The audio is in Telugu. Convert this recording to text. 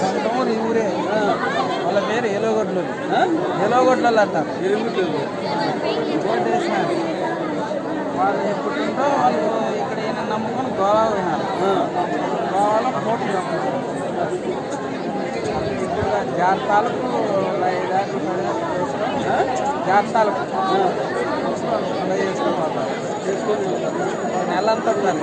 సొంతూరు ఈ ఊరే. వాళ్ళ పేరు ఎలోగొడ్లు ఎలోగొడ్లు అంటారు ఓటు వేసినారు వాళ్ళు ఎప్పుడుంటో వాళ్ళు ఇక్కడ ఈయన నమ్ముకొని గోవా పోయినారు. గోవాలో ఇప్పుడు జాతకాలకు ఐదారు అలా చేసుకొని పోతారు చేసుకొని నెల అంతా ఉండాలి.